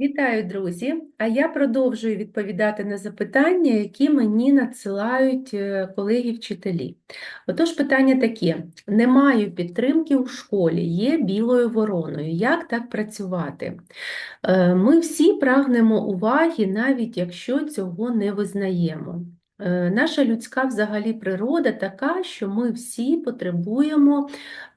Вітаю, друзі! А я продовжую відповідати на запитання, які мені надсилають е, колеги-вчителі. Отож, питання таке: не маю підтримки у школі, є білою вороною. Як так працювати? Е, Ми всі прагнемо уваги, навіть якщо цього не визнаємо. Е, Наша людська взагалі природа така, що ми всі потребуємо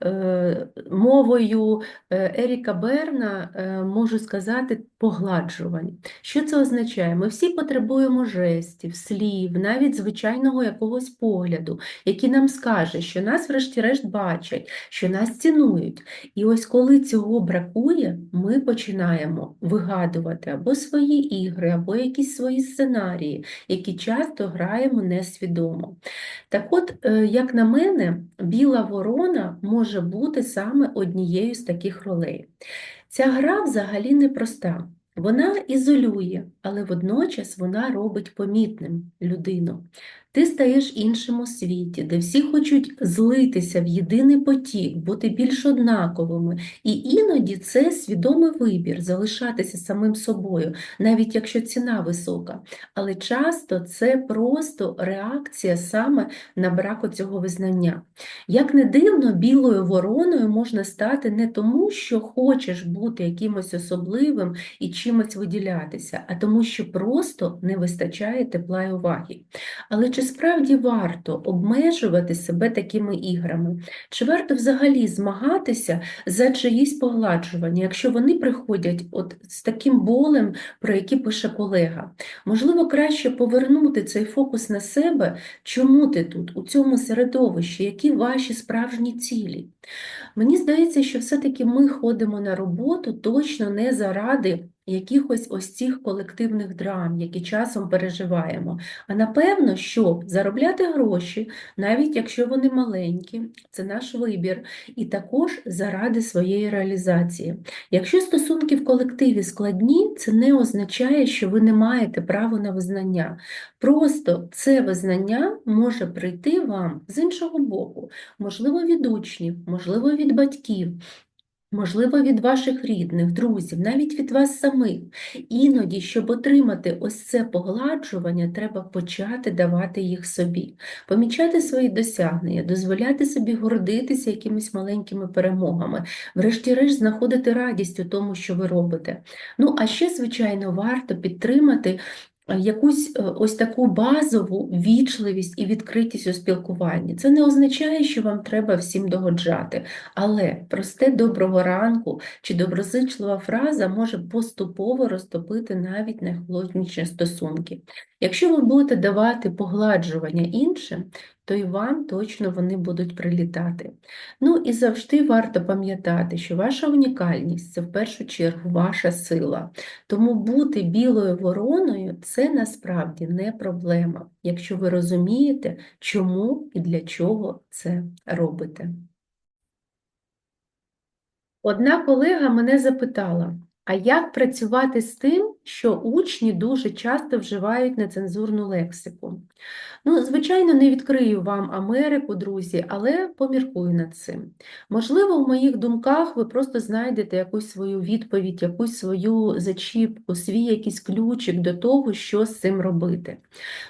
е, мовою е, Еріка Берна, можу сказати, погладжувань. Що це означає? Ми всі потребуємо жестів, слів, навіть звичайного якогось погляду, який нам скаже, що нас, врешті-решт, бачать, що нас цінують. І ось коли цього бракує, ми починаємо вигадувати або свої ігри, або якісь свої сценарії, які часто граємо несвідомо. Так от, е, як на мене, біла ворона може бути саме однією з таких ролей. Ця гра взагалі непроста. Вона ізолює, але водночас вона робить помітним людину. Ти стаєш іншим у світі, де всі хочуть злитися в єдиний потік, бути більш однаковими. І іноді це свідомий вибір залишатися самим собою, навіть якщо ціна висока. Але часто це просто реакція саме на брак цього визнання. Як не дивно, білою вороною можна стати не тому, що хочеш бути якимось особливим і чимось виділятися, а тому, що просто не вистачає тепла і уваги. Але чи справді варто обмежувати себе такими іграми? Чи варто взагалі змагатися за чиїсь погладжування, якщо вони приходять от з таким болем, про який пише колега? Можливо, краще повернути цей фокус на себе, чому ти тут, у цьому середовищі, які ваші справжні цілі? Мені здається, що все-таки ми ходимо на роботу точно не заради якихось ось цих колективних драм, які часом переживаємо. А напевно, щоб заробляти гроші, навіть якщо вони маленькі, це наш вибір, і також заради своєї реалізації. Якщо стосунки в колективі складні, це не означає, що ви не маєте права на визнання. Просто це визнання може прийти вам з іншого боку, можливо, від учнів, можливо, від батьків. Можливо, від ваших рідних, друзів, навіть від вас самих. Іноді, щоб отримати ось це погладжування, треба почати давати їх собі, помічати свої досягнення, дозволяти собі гордитися якимись маленькими перемогами, врешті-решт знаходити радість у тому, що ви робите. Ну, а ще, звичайно, варто підтримати якусь е, ось таку базову вічливість і відкритість у спілкуванні. Це не означає, що вам треба всім догоджати, але просте доброго ранку чи доброзичлива фраза може поступово розтопити навіть найхолодніші стосунки. Якщо ви будете давати погладжування іншим, то і вам точно вони будуть прилітати. Ну і завжди варто пам'ятати, що ваша унікальність це в першу чергу ваша сила. Тому бути білою вороною це насправді не проблема, якщо ви розумієте, чому і для чого це робите. Одна колега мене запитала, а як працювати з тим, що учні дуже часто вживають нецензурну лексику? Ну, звичайно, не відкрию вам Америку, друзі, але поміркую над цим. Можливо, в моїх думках ви просто знайдете якусь свою відповідь, якусь свою зачіпку, свій якийсь ключик до того, що з цим робити.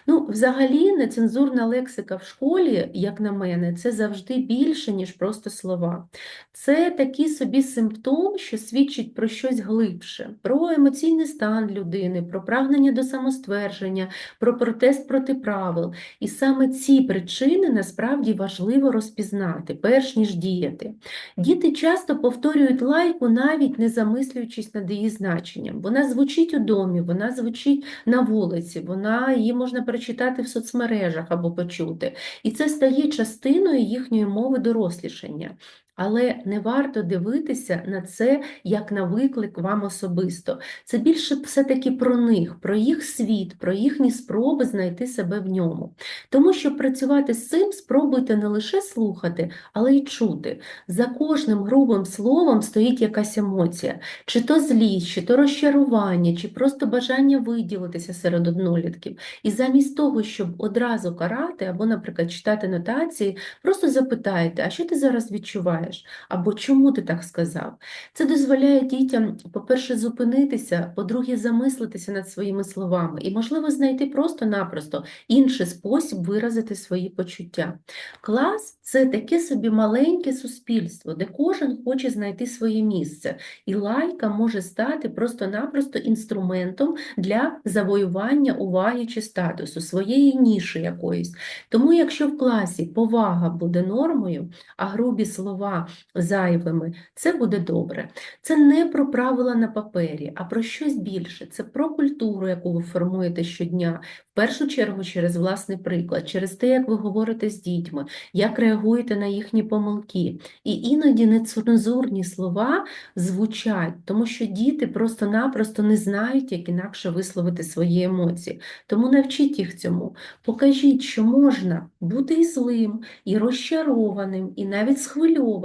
Ну, взагалі, нецензурна лексика в школі, як на мене, це завжди більше, ніж просто слова. Це такий собі симптом, що свідчить про щось глибше, про емоційний стан людини, про прагнення до самоствердження, про протест проти правил. І саме ці причини насправді важливо розпізнати, перш ніж діяти. Діти часто повторюють лайку, навіть не замислюючись над її значенням. Вона звучить у домі, вона звучить на вулиці, вона її можна прочитати в соцмережах або почути. І це стає частиною їхньої мови дорослішання. Але не варто дивитися на це як на виклик вам особисто. Це більше все-таки про них, про їх світ, про їхні спроби знайти себе в ньому. Тому щоб працювати з цим, спробуйте не лише слухати, але й чути. За кожним грубим словом стоїть якась емоція, чи то злість, чи то розчарування, чи просто бажання виділитися серед однолітків. І замість того, щоб одразу карати або, наприклад, читати нотації, просто запитайте, а що ти зараз відчуваєш? Вважаєш? Або чому ти так сказав? Це дозволяє дітям, по-перше, зупинитися, по-друге, замислитися над своїми словами і, можливо, знайти просто-напросто інший спосіб виразити свої почуття. Клас це таке собі маленьке суспільство, де кожен хоче знайти своє місце, і лайка може стати просто-напросто інструментом для завоювання уваги чи статусу, своєї ніші якоїсь. Тому, якщо в класі повага буде нормою, а грубі слова зайвими, це буде добре. Це не про правила на папері, а про щось більше. Це про культуру, яку ви формуєте щодня, в першу чергу через власний приклад, через те, як ви говорите з дітьми, як реагуєте на їхні помилки. І іноді нецензурні слова звучать, тому що діти просто-напросто не знають, як інакше висловити свої емоції. Тому навчіть їх цьому. Покажіть, що можна бути і злим, і розчарованим, і навіть схвильованим,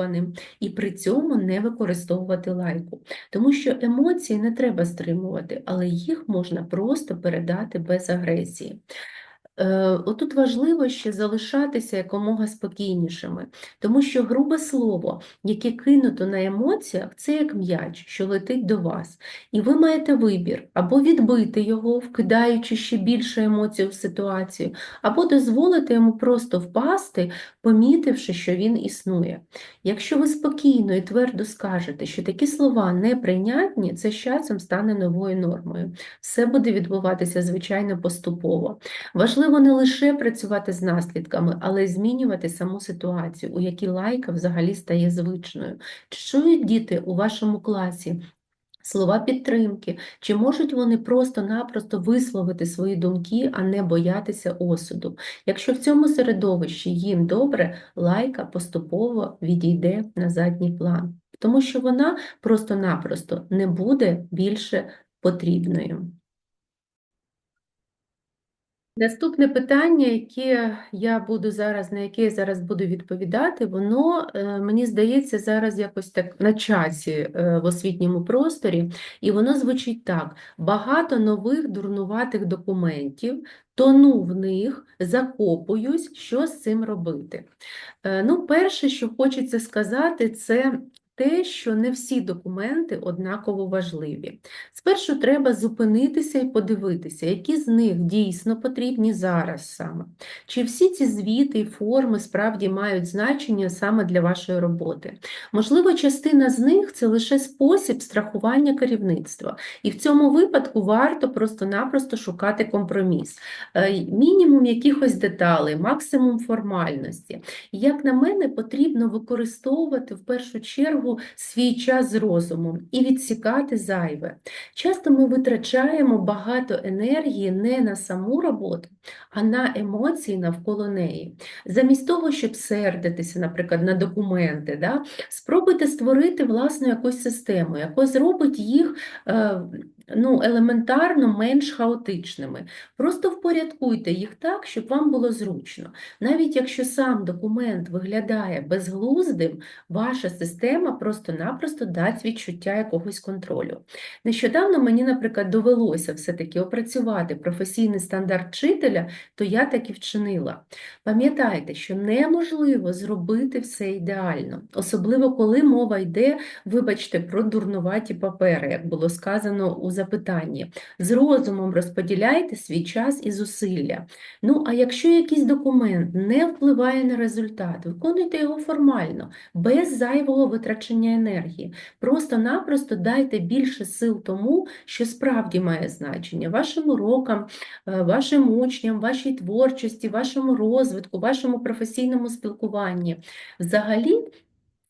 і при цьому не використовувати лайку. Тому що емоції не треба стримувати, але їх можна просто передати без агресії. Е, Отут важливо ще залишатися якомога спокійнішими, тому що грубе слово, яке кинуто на емоціях, це як м'яч, що летить до вас. І ви маєте вибір або відбити його, вкидаючи ще більше емоцій в ситуацію, або дозволити йому просто впасти, помітивши, що він існує. Якщо ви спокійно і твердо скажете, що такі слова неприйнятні, це з часом стане новою нормою. Все буде відбуватися, звичайно, поступово. Важливо не лише працювати з наслідками, але й змінювати саму ситуацію, у якій лайка взагалі стає звичною. Чи чують діти у вашому класі? Слова підтримки, чи можуть вони просто-напросто висловити свої думки, а не боятися осуду. Якщо в цьому середовищі їм добре, лайка поступово відійде на задній план, тому що вона просто-напросто не буде більше потрібною. Наступне питання, яке я буду зараз, на яке я зараз буду відповідати, воно, е, мені здається, зараз якось так на часі е, в освітньому просторі, і воно звучить так: багато нових дурнуватих документів, тону в них, закопуюсь, що з цим робити. Е, Ну, перше, що хочеться сказати, це те, що не всі документи однаково важливі. Спершу треба зупинитися і подивитися, які з них дійсно потрібні зараз саме. Чи всі ці звіти і форми справді мають значення саме для вашої роботи? Можливо, частина з них це лише спосіб страхування керівництва, і в цьому випадку варто просто-напросто шукати компроміс. Е, Мінімум якихось деталей, максимум формальності. Як на мене, потрібно використовувати в першу чергу свій час з розумом і відсікати зайве. Часто ми витрачаємо багато енергії не на саму роботу, а на емоції навколо неї. Замість того, щоб сердитися, наприклад, на документи, да, спробуйте створити власну якусь систему, яка зробить їх е, ну, елементарно менш хаотичними. Просто впорядкуйте їх так, щоб вам було зручно. Навіть якщо сам документ виглядає безглуздим, ваша система просто-напросто дасть відчуття якогось контролю. Нещодавно мені, наприклад, довелося все-таки опрацювати професійний стандарт вчителя, то я так і вчинила. Пам'ятайте, що неможливо зробити все ідеально, особливо коли мова йде, вибачте, про дурнуваті папери, як було сказано у запитанні. З розумом розподіляйте свій час і зусилля. Ну, а якщо якийсь документ не впливає на результат, виконуйте його формально, без зайвого витрачення енергії. Просто-напросто дайте більше сил тому, що справді має значення вашим урокам, е, вашим учням, вашій творчості, вашому розвитку, вашому професійному спілкуванні. Взагалі,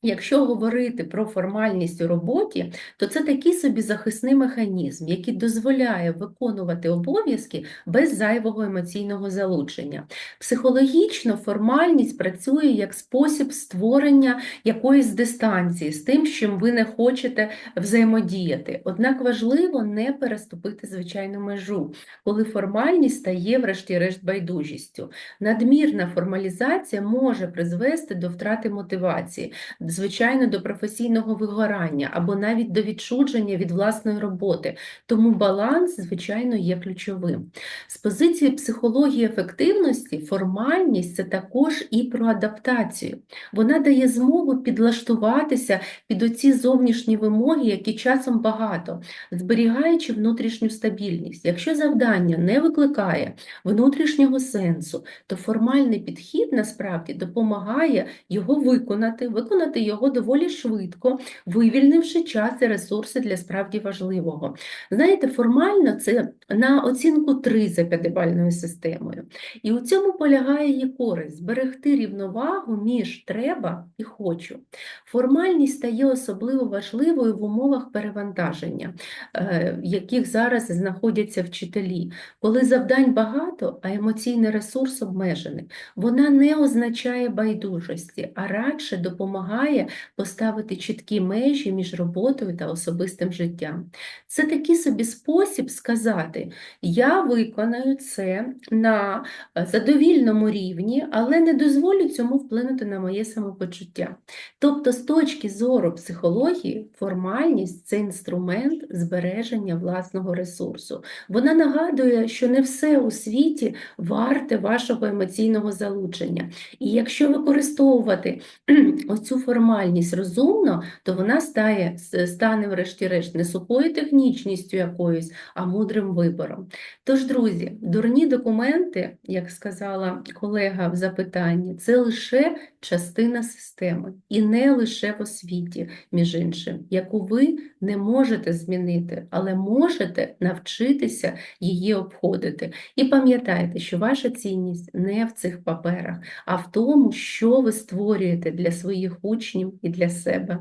Якщо говорити про формальність у роботі, то це такий собі захисний механізм, який дозволяє виконувати обов'язки без зайвого емоційного залучення. Психологічно формальність працює як спосіб створення якоїсь дистанції з тим, з чим ви не хочете взаємодіяти. Однак важливо не переступити звичайну межу, коли формальність стає, врешті-решт, байдужістю. Надмірна формалізація може призвести до втрати мотивації звичайно, до професійного вигорання або навіть до відчудження від власної роботи. Тому баланс, звичайно, є ключовим. З позиції психології ефективності формальність це також і про адаптацію. Вона дає змогу підлаштуватися під оці зовнішні вимоги, які часом багато, зберігаючи внутрішню стабільність. Якщо завдання не викликає внутрішнього сенсу, то формальний підхід насправді допомагає його виконати, виконати його доволі швидко, вивільнивши час і ресурси для справді важливого. Знаєте, формально це на оцінку 3 за п'ятибальною системою. І у цьому полягає її користь зберегти рівновагу між треба і хочу. Формальність стає особливо важливою в умовах перевантаження, е, в яких зараз знаходяться вчителі. Коли завдань багато, а емоційний ресурс обмежений, вона не означає байдужості, а радше допомагає поставити чіткі межі між роботою та особистим життям. Це такий собі спосіб сказати: я виконаю це на е, задовільному рівні, але не дозволю цьому вплинути на моє самопочуття. Тобто, з точки зору психології, формальність це інструмент збереження власного ресурсу. Вона нагадує, що не все у світі варте вашого емоційного залучення. І якщо використовувати оцю формальність розумно, то вона стає, стане, врешті-решт, не сухою технічністю якоюсь, а мудрим вибором. Тож, друзі, дурні документи, як сказала колега в запитанні, це лише частина системи, і не лише в освіті, між іншим, яку ви не можете змінити, але можете навчитися її обходити. І пам'ятайте, що ваша цінність не в цих паперах, а в тому, що ви створюєте для своїх учнів і для себе.